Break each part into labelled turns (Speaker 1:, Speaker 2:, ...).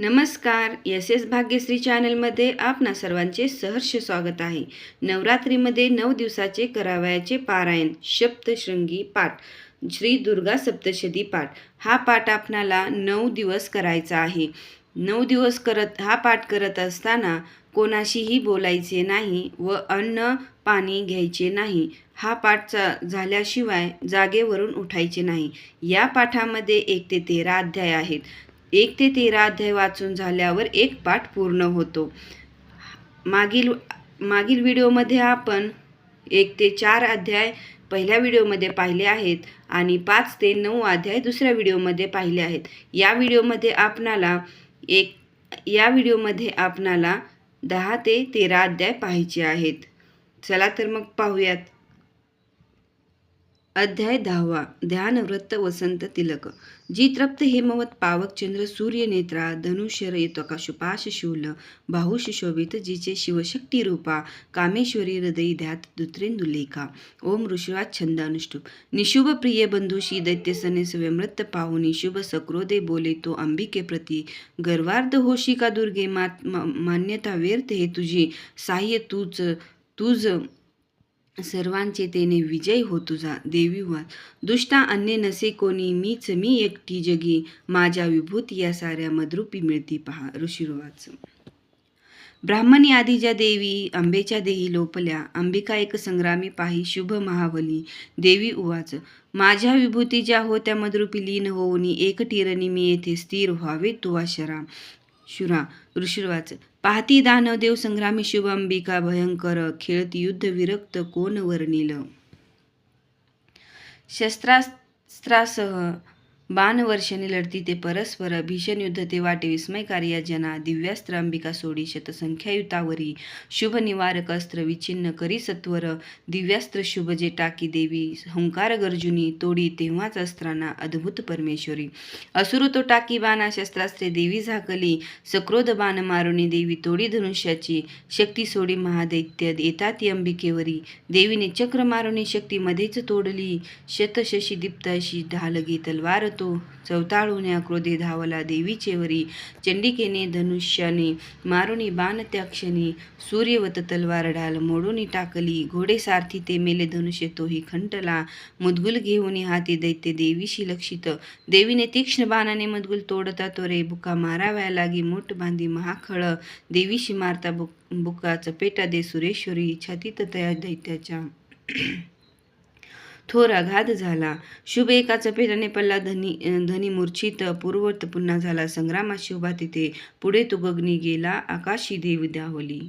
Speaker 1: नमस्कार. S S Bhagyashree चॅनलमध्ये आपणा सर्वांचे सहर्ष स्वागत आहे. नवरात्रीमध्ये नऊ दिवसाचे करावयाचे पारायण सप्तशृंगी पाठ श्री दुर्गा सप्तशती पाठ. हा पाठ आपणाला नऊ दिवस करायचा आहे. नऊ दिवस करत हा पाठ करत असताना कोणाशीही बोलायचे नाही व अन्न पाणी घ्यायचे नाही. हा पाठ चा झाल्याशिवाय जागेवरून उठायचे नाही. या पाठामध्ये एक ते तेरा अध्याय आहेत. एक ते तेरा अध्याय वाचून झाल्यावर एक पाठ पूर्ण होतो. मागील मागील व्हिडिओमध्ये आपण एक ते चार अध्याय पहिल्या व्हिडिओमध्ये पाहिले आहेत आणि पाच ते नऊ अध्याय दुसऱ्या व्हिडिओमध्ये पाहिले आहेत. या व्हिडिओमध्ये आपणाला एक या व्हिडिओमध्ये आपणाला दहा ते तेरा अध्याय पाहायचे आहेत. चला तर मग पाहूयात. अध्याय दहावा ध्यानव्रत वसंत तिलक. जी तृप्त हेमवत पावक चंद्र सूर्य नेत्रा धनुष्य येतो शूल बाहुश शोभित जिचे शिवशक्ती रूपा कामेश्वरी हृदयी ध्यात दुत्रेंदुलेखा ओम ऋषुराज छंद अनुष्टुप निशुभ प्रिय बंधुशी दैत्य स्वयमृत पाहू निशुभ सक्रोदे बोले तो अंबिके प्रती. गर्वार्ध होशी का दुर्गे मात मा- मान्यता व्यर्थ हे तुझी. साह्य तूच तुझ सर्वांचे तेने विजय हो तुझा देवीवर दुष्टा अन्य नसे कोणी मीच मी एकटी जगी. माझ्या विभूती या साऱ्या मद्रुपी मिळती पहा. ऋषिर्वाच. ब्राह्मणी आधी ज्या देवी अंबेच्या देही लोपल्या. अंबिका एक संग्रामी पाही शुभ महाबली. देवी उवाच. माझ्या विभूती ज्या होत्या मद्रुपी लीन होऊनी. एक टिरणी मी येथे स्थिर व्हावे तुवा शरा. शुरा. ऋषिर्वाच. पाहती दानवदेव संग्रामी शिवांबिका भयंकर खेळती युद्ध विरक्त कोण वर्णिल शस्त्रास्त्रासह बाणवर्षाने लढती ते परस्पर भीषण युद्ध ते वाटे विस्मयकारी जना दिव्यास्त्र अंबिका सोडी शतसंख्यायुतावरी शुभ निवारक अस्त्र विच्छिन्न करी सत्वर दिव्यास्त्र शुभ जे टाकी देवी हुंकार गर्जुनी तोडी तेव्हाच अस्त्रांना अद्भुत परमेश्वरी. असुर तो टाकी बाणा शस्त्रास्त्रे देवी झाकली सक्रोध बाण मारुनी देवी तोडी धनुष्याची शक्ती सोडी महादैत्य येतात ती अंबिकेवरी. देवीने चक्र मारुनी शक्ती मध्येच तोडली शतशशी दीप्त अशी ढालगी तलवार तो चवताळून क्रोधे धावला देवीचे वरी. चंडिकेने धनुष्याने मारुनी बाण त्या क्षणी सूर्यवत तलवार ढाल मोडून टाकली. घोडे सारथी ते मेले धनुष्य तोही खंटला. मुदगुल घेऊन हाती दैत्य देवीशी लक्षित. देवीने तीक्ष्ण बाणाने मुदगुल तोडता तो रे बुका माराव्या लागी मोठ बांधी महाखळ. देवीशी मारता बुक बुका चपेटा दे सुरेश्वरी छातीत तया दैत्याच्या थोर आघात झाला. शुभ एका चपेटाने पल्ला धनी धनी मूर्छित पूर्वत पुन्हा झाला. संग्रामात शुभा तिथे. पुढे तो गगनी गेला. आकाशी देव द्यावली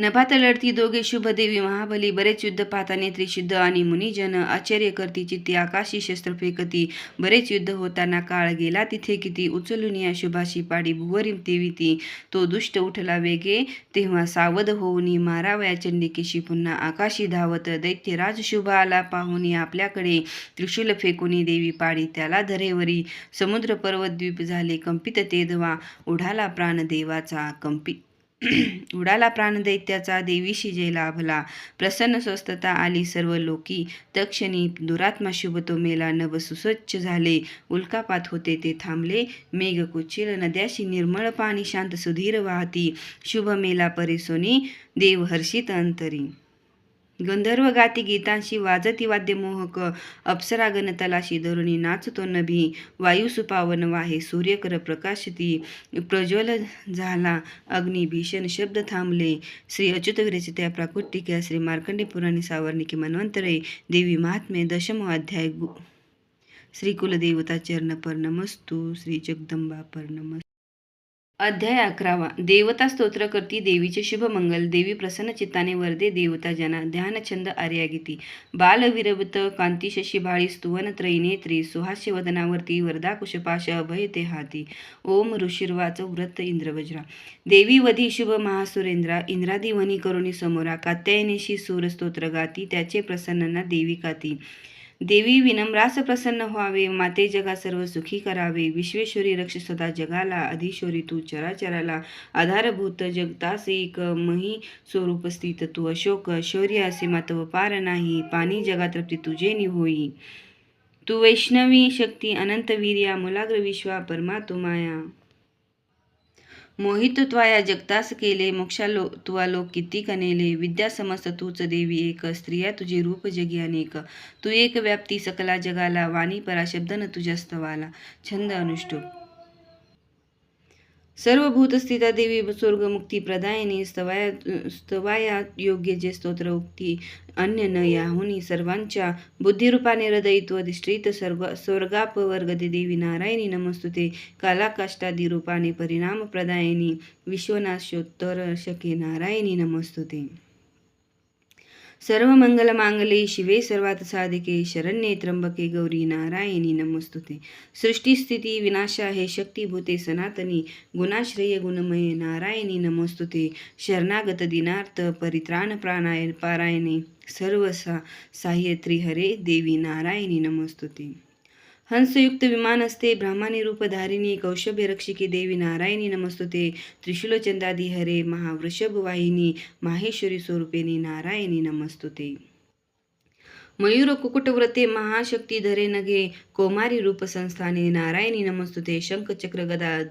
Speaker 1: नभात लढती दोघे शुभदेवी महाबली बरेच युद्ध पाहता नेत्री शुद्ध आणि मुनिजन आश्चर्य करती चित्ती आकाशी शस्त्र फेकती बरेच युद्ध होताना काळ गेला तिथे किती उचलून या शुभाशी पाडी भुवरी देवी ती तो दुष्ट उठला वेगे तेव्हा सावध होऊनी मारावया चंडिकेशी पुन्हा आकाशी धावत दैत्यराज शुभ आला पाहुनी आपल्याकडे त्रिशूल फेकुनी देवी पाडी त्याला धरेवरी. समुद्र पर्वत द्वीप झाले कंपित तेधवा उढाला प्राण देवाचा कंपित उडाला प्राणदैत्याचा देवीशी जय लाभला प्रसन्न स्वस्थता आली सर्व लोकी. तक्षणी दुरात्मा शुभ तो मेला. नव सुस्वच्छ झाले. उल्कापात होते ते थांबले. मेघ कुचिल नद्याशी निर्मळ पाणी शांत सुधीर वाहती. शुभ मेला परिसोनी देव हर्षित अंतरी. गंधर्व गाती गीतांशी वाजती वाद्य मोहक अप्सरा गणतलाशी धरुणी नाचतो नभी. वायू सुपावन वाहे सूर्यकर प्रकाशती. प्रज्वल झाला अग्नी भीषण शब्द थांबले. श्री अच्युत विरचित्या प्राकृतिका श्री मार्कंडे पुराणी सावर्णिकी मन्वंतरे देवी महात्मे दशम अध्याय गु श्री कुलदेवता चरणपर नमस्तु श्री जगदंबा पर नमस्तु. अध्याय अकरावा. देवता स्तोत्र करती देवीचे शुभ मंगल. देवी प्रसन्न चित्ताने वर्दे देवता जना ध्यानछंद आर्यागिती बालविरवत कांती भाळी स्तुवन त्रयनेत्री सुहास्य वदनावरती वरदा कुशपाश अभय ते हाती. ओम ऋषिर्वाच व्रत इंद्रवज्रा. देवी वधी शुभ महासुरेंद्रा. इंद्रादिवनी करुणी समोरा. कात्यायनीशी सूर स्तोत्र गाती त्याचे प्रसन्नना देवी काती. देवी विनम्रास प्रसन्न व्हावे माते जगा सर्व सुखी करावे. विश्वेश्वरी रक्ष सदा जगाला अधिश्वरी तू चराचराला. आधारभूत जगतास एक मही स्वरूप स्थित तू अशोक. शौर्य असे मातव पार नाही पाणी जगा तृप्ती तुझे निहोई तू वैष्णवी शक्ती अनंत वीर्या मुलाग्र विश्वा परमा माया. मोहित त्वाया जगतास केले मोक्षालो तुवा लोक किती कनेले विद्या समस्त तूच देवी एक स्त्रिया तुझे रूप जगी अनेक. तू एक व्याप्ती सकला जगाला वाणी पराशब्द न तुझ्या स्तवाला. छंद अनुष्टुप. सर्व भूतस्थिता देवी स्वर्ग मुक्ती प्रदायिनी स्तवाया स्तवाया योग्य जे स्तोत्र उक्ती अन्य न याहुनी सर्वांच्या बुद्धिरूपाने हृदयित्व अधिष्ठित सर्व स्वर्गापवर्गदे देवी नारायणी नमस्तुते कालाकाष्टादी रूपाने परिणाम प्रदायिनी विश्वनाशोत्तर शके नारायणी नमस्तुते. सर्व मंगल मांगले शिवे सर्वात साधिके शरण्ये त्र्यंबके गौरी नारायणी नमस्तुते। सृष्टीस्थिती विनाशा हे शक्तीभूते सनातनी गुणाश्रय गुणमये नारायणी नमस्तुते। शरणागत दिनार्थ परित्राण प्राणाय पारायणे सर्व सा साह्यत्री हरे देवी नारायणी नमस्तुते। हंसयुक्त विमान असते ब्राह्मणी रूपधारिणी कौशभ्य रक्षिके देवी नारायणी नमस्तुते त्रिशूलचंदादी हरे महावृषभ वाहिनी माहेश्वरी स्वरूपिणी नारायणी नमस्तुते मयूर कुकुटव्रते महाशक्ती धरे नगे कोमारी रूप संस्थाने नारायणी नमस्तुते शंख चक्र गदा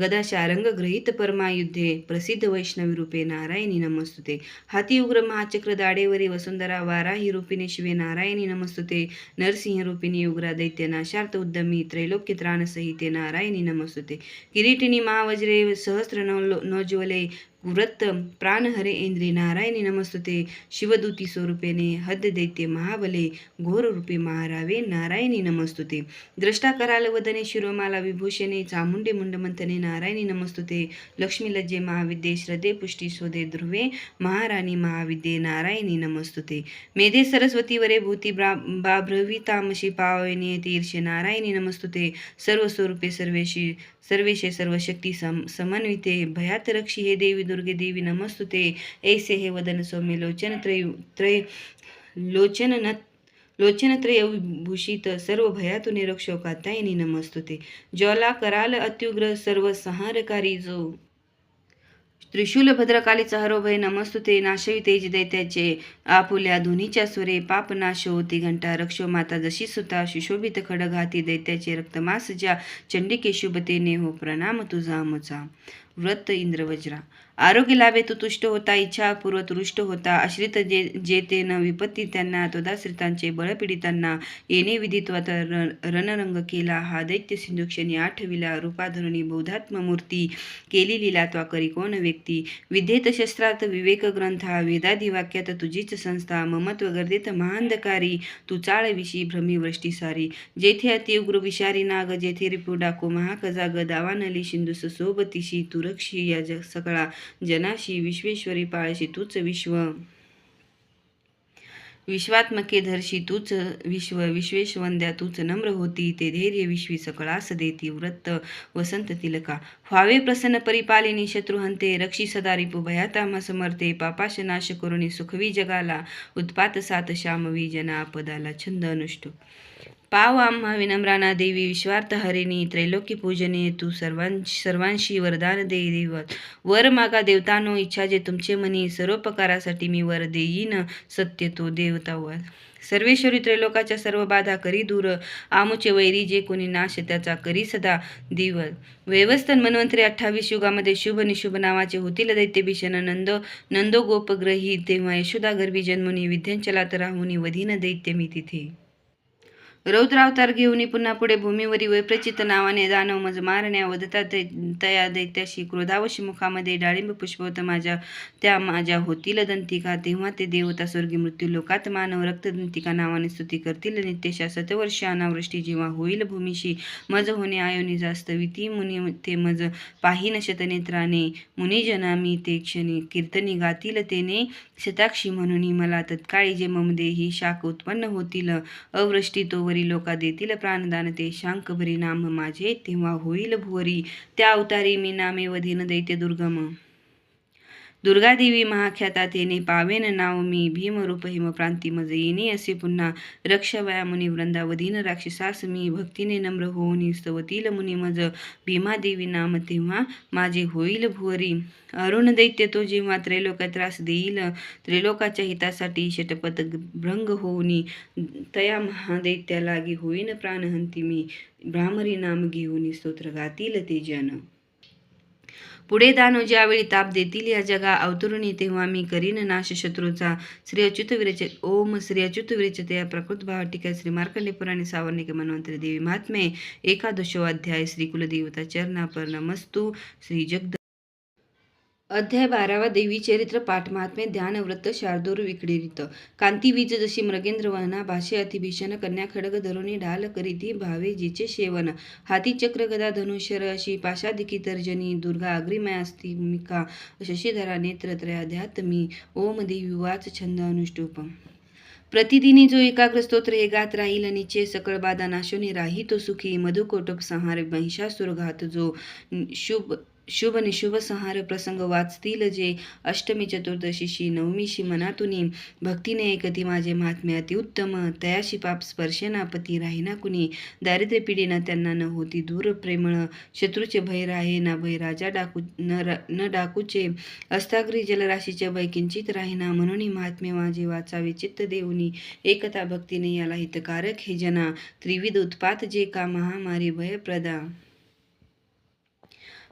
Speaker 1: गदा शारंग ग्रहित परमायुद्धे प्रसिद्ध वैष्णवी रूपे नारायणी नमस्तुते हाती उग्र महाचक्र दाडेवरी वसुंधरा वाराही रूपिणी शिवे नारायणी नमस्तुते नरसिंह रूपिणी उग्रा दैत्य नाशार्थ उद्यमी त्रैलोक्य त्राण सहिते नारायणी नमस्तुते किरीटिनी महावज्रे सहस्र नवलो- नोज्वले व्रत प्राणहरे इंद्री नारायणी नमस्तुते। शिवदूती स्वरूपेने हद्य दैत्य महाबले घोर रूपे महारावे नारायणी नमस्तुते। द्रष्टा कराल वदने शिरोमाला विभूषणे चामुंडे मुंडमंथने नारायणी नमस्तुते। लक्ष्मी लज्जे महाविद्ये श्रद्धे पुष्टी शोधे ध्रुवे महाराणी महाविद्ये नारायणी नमस्तुते। मेधे सरस्वती वरे भूती ब्रा बाभ्रवी तामशी पावने तीर्षे नारायणी नमस्तुते। सर्वस्वरूपे सर्वेशी सर्वेशे सर्व शक्ती सम समन्विते भयात रक्षी हे देवी दुर्गे देवी नमस्तुते. ऐसे हे वदन सौम्य लोचन त्रय त्रय लोचन न लोचनत्रय भूषित सर्व भयातून रक्षोकातायनी नमस्तुते. ज्वाला कराल अत्युग्र सर्व संहारकारी जो त्रिशूल भद्रकालीचा हरोभय नमस्तुते नाशवी तेज दैत्याचे आपुल्या धुनीच्या सुरे पाप नाशो ती घंटा रक्षो माता जशी सुता सुशोभित खडग हाती दैत्याचे रक्तमास ज्या चंडिके शुभतेने हो प्रणाम तुझा मुचा व्रत इंद्रवज्रा आरोग्य लाभे तू तुष्ट होता इच्छा पूर्व तुष्ट होता. आश्रित जे जेते न विपत्ती त्यांना त्वदाश्रितांचे बळपीडितांना येणे विधित्वात र- रणरंग केला. हा दैत्य सिंधुक्षणी आठविला. रूपाधरणी बौद्धात्म मूर्ती केली लिला त्वा करी कोण व्यक्ती? विद्येत शस्त्रात विवेक ग्रंथा वेदादी वाक्यात तुझीच संस्था. ममत्व गर्दीत महांधकारी तू चाळविशी भ्रमीवृष्टी सारी. जेथे अतिउग्र विषारी नाग जेथे रिपू डाको महाकजाग दावानली सिंधुस सोबतीशी तुरक्षी या जग सकळा जनाशी विश्वेश्वरी पाळशी तूच विश्व. विश्वात्मके धरशी तूच विश्व विश्वेश्वंद्या तूच नम्र होती ते धैर्य विश्वी सकळास देती व्रत वसंत तिलका. व्हावे प्रसन्न परिपालिनी शत्रुहंते रक्षी सदा रिपू भयाताम समर्थे पापाश नाश करुणी सुखवी जगाला उत्पात सात श्यामवी जना पदाला छंद अनुष्टू. पाव आम्हा विनम्राना देवी विश्वार्थ हरिणी त्रैलोक्य पूजने तू सर्वां सर्वांशी वरदान दे देवत वर मागा देवतानो इच्छा जे तुमचे मनी सर्वोपकारासाठी मी वर देईन सत्य तो देवतावर सर्वेश्वरी त्रैलोकाच्या सर्व बाधा करी दूर आमुचे वैरी जे कोणी नाश त्याचा करी सदा दिवस वैवस्थन मनवंतरी अठ्ठावीस युगामध्ये शुभ निशुभ नावाचे होतील दैत्य भीषण नंद नंदो गोपग्रही तेव्हा यशोदा गर्भी जन्मुनी तर राहुनी वधीन दैत्य मी तिथे रौद्रावतार घेऊन पुन्हा पुढे भूमीवरी वैप्रचित नावाने दानव मज मारण्या वधता दै- तया दैत्याशी क्रोधावशी मुखामध्ये डाळिंब पुष्पवत माझ्या त्या माझ्या होतील दंतिका. तेव्हा ते देवता स्वर्गी मृत्यू लोकात मानव रक्तदंतिका नावाने स्तुती करतील. नित्यशा सतवर्षी अनावृष्टी जेव्हा होईल भूमीशी मज होणे आयोनी जास्त विती मुनी ते मज पाहिन शतनेत्राने मुनिजना मी ते क्षणी कीर्तनी गातील. तेने शताक्षी म्हणून मला तत्काळी जे ममदेही शाख उत्पन्न होतील. अवृष्टी तोवर लोका देतील प्राणदान ते शांक भरी नाम माझे तेव्हा होईल भुवरी. त्या अवतारी मी नामे वधीन दैत्य दुर्गम. दुर्गादेवी महाख्याता तेने पावेन नाव मी. भीमरूप हिम प्रांती मज येणे असे पुन्हा रक्षवया मुनी वृंदावधीन राक्षसास मी. भक्तीने नम्र होऊनी स्तवतील मुनी मज. भीमादेवी नाम तेव्हा माझे होईल भुवरी. अरुण दैत्य तो जेव्हा त्रैलोका त्रास देईल त्रैलोकाच्या हितासाठी षटपथ भ्रंग होऊनी तया महादैत्या लागी होईन प्राणहंती मी. भ्रामरी नाम घेऊन स्तोत्र गातील ते जन. पुढे दानो ज्यावेळी ताप देतील या जगा अवतरुणी तेव्हा मी करीन नाश शत्रूचा. श्री अच्युत विरच ओम श्री अच्युत या प्रकृत भाव. टीका श्री मार्कंडे पुराणे सावर्णिक मनवंतरी देवी महात्मे एकादशो अध्याय श्री कुलदेवता चरणापर नमस्तु श्री जगद अध्याय बारावा देवी चरित्र पाठ. महात्मे ध्यान व्रत शार्दूर विक्रीरित कांती वीज जशी मृगेंद्र वहना भाषे अतिभीषण कन्या खडग धरुणी ढाल करीती भावे जिचे सेवन हाती चक्र गदा धनुष्यर अशी पाशादिकी तर्जनी दुर्गा अग्रिमय शशीधरा नेत्रत्रयाध्यात्मी ओम देवी वाच छंद अनुष्टुप. प्रतिदिनी जो एकाग्र स्तोत्र हे गात राहील निचे सकळ बाधा नाशोनी राही तो सुखी. मधुकोटक संहार महिषासुरघात जो शुभ शुभ निशुभ संहार प्रसंग वाचतील जे अष्टमी चतुर्दशीशी नवमीशी मनातुनी. भक्तीने एकती माझे महात्म्य अतिउत्तम तयाशी पाप स्पर्शेना पती राहीना कुणी. दारिद्र्य पिढीना त्यांना न होती दूर प्रेमळ शत्रूचे भय राहे ना भय राजा डाकू न रा- न डाकूचे. अस्ताग्री जलराशीचे भय किंचित राहीना म्हणून महात्म्य माझे वाचावे चित्त देऊनी. एकता भक्तीने याला हितकारक हे जना. त्रिविध उत्पात जे का महामारी भयप्रदा.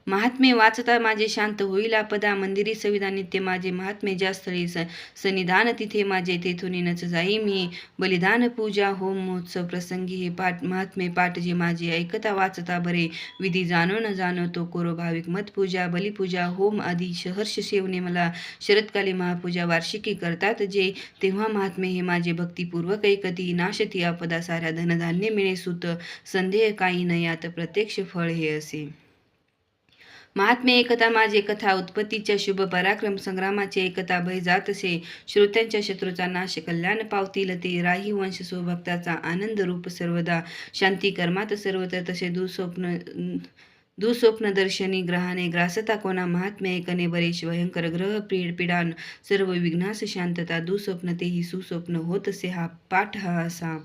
Speaker 1: महात्मे वाचता माझे शांत होईल आपदा मंदिरी सविधा नित्य माझे महात्मे ज्या स्थळी स सनिधान तिथे माझे तेथून नच जाई मी. बलिदान पूजा होम महोत्सव प्रसंगी हे पाठ महात्मे पाठ जे माझे ऐकता वाचता बरे. विधी जाणो न जाणो तो कोरो भाविक मतपूजा बलिपूजा होम आदी सहर्ष सेवने मला. शरदकाली महापूजा वार्षिकी करतात जे तेव्हा महात्मे हे माझे भक्तिपूर्वक ऐकती. नाशती आपदा साऱ्या धनधान्य मिळे सुत. संदेह काही न यात प्रत्यक्ष फळ हे असे. महात्मे एकता माझे कथा उत्पत्तीच्या शुभ पराक्रम संग्रामाचे एकता भय जात असे. श्रोत्यांच्या शत्रूचा नाश कल्याण पावतील ते. राही वंश स्वभक्ताचा आनंद रूप सर्वदा. शांती कर्मात सर्वत्र तसे दुःस्वप्न दुस्वप्न दर्शनी ग्रहाने ग्रासता कोणा महात्म्य एकने बरेश भयंकर ग्रह पीड पिडान सर्व विघ्नास शांतता दुस्वप्न तेही सुस्वप्न होत असे हा पाठ हा असा.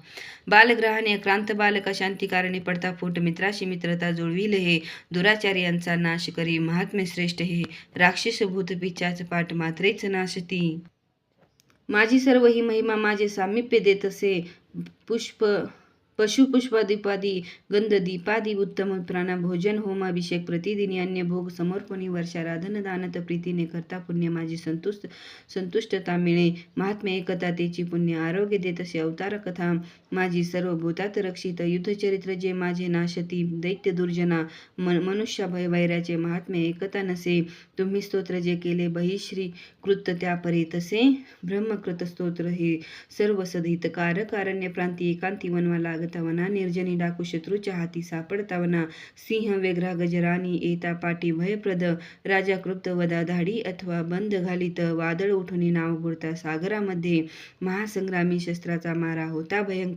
Speaker 1: बालग्रहाने अक्रांत बालका शांतिकारणे पडता फूट मित्राशी मित्रता जुळविल हे. दुराचार्यांचा नाश करी महात्म्य श्रेष्ठ हे. राक्षस भूत पिचाच पाठ मात्रेच नाशती. माझी सर्व ही महिमा माझे सामिप्य देत असे. पुष्प पशुपुष्पादिपादी गंधदीपादी गंध दीपादी उत्तम प्राणा भोजन होमाभिषेक प्रतिदिनी अन्य भोग समर्पणी वर्षाराधन दानत प्रीतीने करता पुण्य माझी संतुष्ट संतुष्टता मिळे. महात्म्य एकता तेची पुण्य आरोग्य देत असे अवतार कथा. माझी सर्व भूतात रक्षित युद्धचरित्र जे माझे नाशती दैत्य दुर्जना मन मनुष्य वैराचे महात्म्य एकता नसे. तुम्ही स्तोत्र जे केले बहिश्री कृत त्या परे तसे ब्रह्मकृत स्तोत्र हे सर्व सदहितकारक अरण्य प्रांती एकांती वनवा लागता वना निर्जनी डाकू शत्रूच्या हाती सापडता वना. सिंह वेगरा गजरानी येता पाटी भयप्रद. राजा कृप्त वदा धाडी अथवा बंद घालीत. वादळ उठून नाव बुडता सागरामध्ये. महासंग्रामी शस्त्राचा मारा होता भयंकर.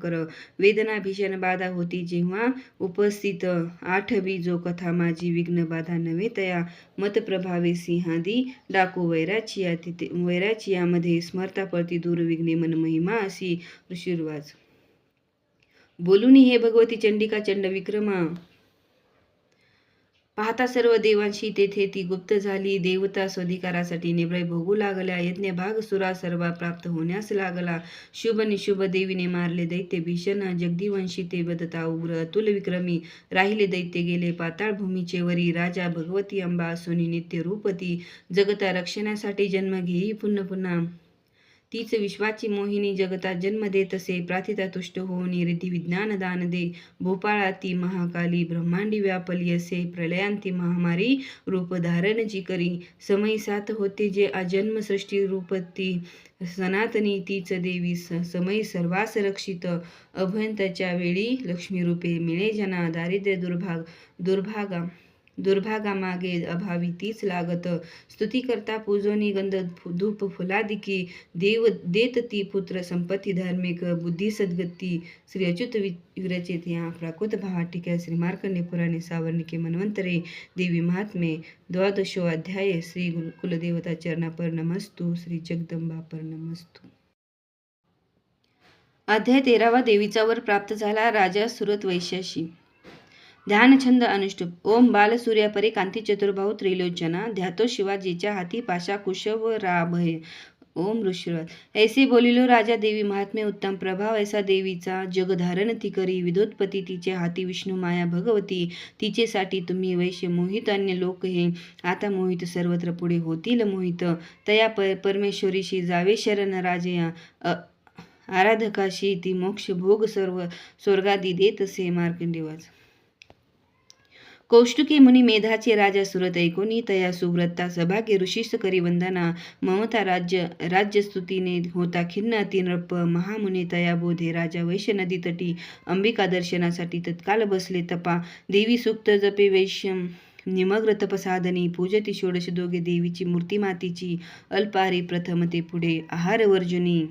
Speaker 1: वेदना भीषण बाधा होती जेव्हा उपस्थित आठवी जो कथा माझी विघ्न बाधा नव्हे तया. मतप्रभावे सिंहादी डाकू वैराचिया तिथे वैराचियामध्ये स्मरता पळती मन महिमा अशी ऋषिर्वाज. बोलुनी हे भगवती चंडिका चंड विक्रमा. पाहता सर्व देवांशी तेथे ती गुप्त झाली. देवता स्वधिकारासाठी निभय भोगू लागल्या. यज्ञ भाग सुरा सर्वा प्राप्त होण्यास लागला. शुभ निशुभ देवीने मारले दैत्य भीषण जगदीवंशी ते बदता उग्र अतुल विक्रमी. राहिले दैत्य गेले पाताळ भूमीचे वरी. राजा भगवती अंबा सुनी नित्य रूपती. जगता रक्षणासाठी जन्म घेई पुन्हा पुन्हा. तीच विश्वाची मोहिनी जगतात जन्म देत असे प्राथिता तुष्ट होऊन रिद्धी विज्ञान दान दे. भोपाळा ती महाकाली ब्रह्मांडी व्यापली असे प्रलयांती महामारी रूप धारण जी करी. समयी सात होते जे अजन्म सृष्टी रूपती. सनातनी तीच देवी स समयी सर्वास रक्षित. अभयंताच्या वेळी लक्ष्मी रूपे मिळे जना दारिद्र्य दुर्भाग दुर्भागा. दुर्भागामागे अभावी तीच लागत. स्तुती करता पूजोनी गंध फु- धूप फुलादिकी देव देत ती पुत्र संपत्ती धार्मिक बुद्धी सद्गती. श्री अच्युत वि- विरचित या प्राकृत भावाटिका श्री मार्कंडे पुराणे सावर्णिके मन्वंतरे. देवी महात्मे द्वादशो अध्याय. श्री कुलदेवता चरणापर नमस्तु. श्री जगदंबापर नमस्तु. अध्याय तेरावा देवीचा वर प्राप्त झाला राजा सुरत वैश्याशी. ध्यानछंद अनुष्टुप। ओम बालसूर्यापरी कांती चतुर्भाऊ त्रिलोचना। ध्यातो शिवाजीच्या हाती पाशा कुशव राभय ओम ऋषिवात। ऐसे बोलिलो राजा देवी महात्मे उत्तम प्रभाव ऐसा देवीचा। जगधारण ती करी विधोत्पती तिचे हाती विष्णू माया भगवती। तिचेसाठी तुम्ही वैश्य मोहित अन्य लोक हे। आता मोहित सर्वत्र पुढे होतील मोहित। तया प परमेश्वरीशी जावे शरण राजया अ- आराधकाशी ती मोक्ष भोग सर्व स्वर्गादी देत असे मार्कंडेवाच कौष्टुकी मुनी मेधाचे राजा सुरत ऐकोनी तया सुव्रता सभाग्य ऋषीस करी वंदना ममता राज्य राज्यस्तुतीने होता खिन्न अतिनृप महामुनी तया बोधे राजा वैश्य नदी तटी अंबिका दर्शनासाठी तत्काल बसले तपा देवी सुक्त जपे वैश्य निमग्र तपसाधनी पूजती षोडश दोघे देवीची मूर्ती मातीची अल्पारी प्रथम ते पुढे आहार वर्जुनी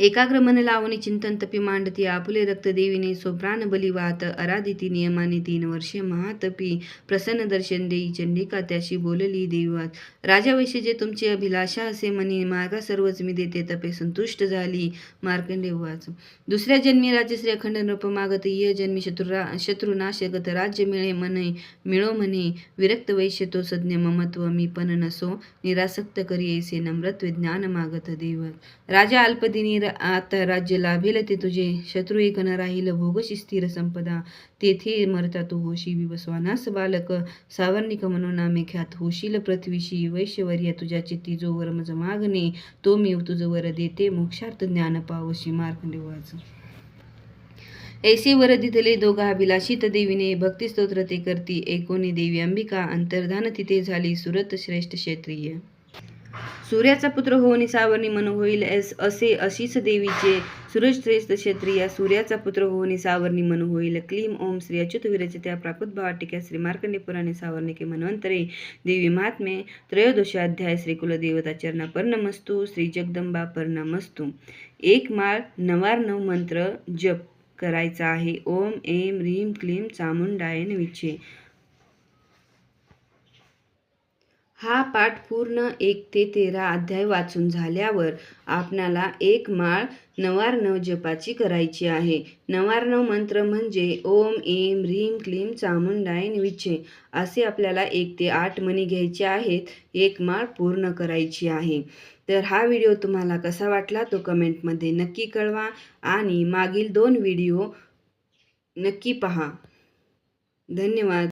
Speaker 1: एकाग्र मन लावणी चिंतन तपी मांडती आपुले रक्त देवीने सोप्राण बली वाहत आराधिती नियमाने तीन वर्षे महातपी प्रसन्न दर्शन देई चंडिका त्याशी बोलली देवात राजा वैश्य जे तुमची अभिलाषा असे म्हणी मागा सर्वच मी देते तपे संतुष्ट झाली मार्कंडेवाच दुसऱ्या जन्मी राजश्री अखंड नृप मागत य जन्मी शत्रुरा शत्रुनाशगत राज्य मिळे म्हणे मिळो म्हणे विरक्त वैश्य तो सज्ञ ममत्व मी पण नसो निरासक्त करी ऐसे नम्रत्व ज्ञान मागत देव राजा अल्पदिनी आता राज्य लाभेल ते तुझे शत्रू एक न राहील भोगशी स्थिर संपदा. तेथे मरता तू होशी विवस्वानास बालक सावर्णिक म्हणून नामे ख्यात होशील पृथ्वीशी. वैश्यवर्य तुझ्या चित्ती जो वर मज मागणे. तो मी तुझं वर देते मोक्षार्थ ज्ञान पावशी. मार्कंडेवाच ऐसे वर दिले दोघा अभिलाषित देवीने. भक्तिस्तोत्र ते करती एकोणी देवी. अंबिका अंतर्धान तिथे झाली. सुरत श्रेष्ठ क्षेत्रीय. सूर्याचा पुत्र होऊन सावरणी मनु होईल असे अशीच देवीचे. सूरज श्रेष्ठ क्षत्रिया सूर्याचा पुत्र होऊन सावरणी मनु होईल. क्लीम ओम श्री अच्युत विरचित्या प्राकृत भावाटिका श्री मार्कंडे पुराणे सावर्णिके मनवंतरे. देवी महात्मे त्रयोदश अध्याय श्री कुलदेवता चरणा पर्णमस्तु श्री जगदंबा पर्णमस्तु एक माळ नवार नऊ मंत्र जप करायचा आहे. ओम एम ह्रीम क्लीम चामुंडाय विचे. हा पाठ पूर्ण एक ते तेरा अध्याय वाचून झाल्यावर आपणाला एक माळ नवार्णव जपाची करायची आहे. नवार्णव मंत्र म्हणजे ओम एम ह्रीम क्लीम चामुंडाय विचे असे आपल्याला एक ते आठ मणी घ्यायचे आहेत एक माळ पूर्ण करायची आहे. तर हा व्हिडिओ तुम्हाला कसा वाटला तो कमेंटमध्ये नक्की कळवा आणि मागील दोन व्हिडिओ नक्की पहा. धन्यवाद.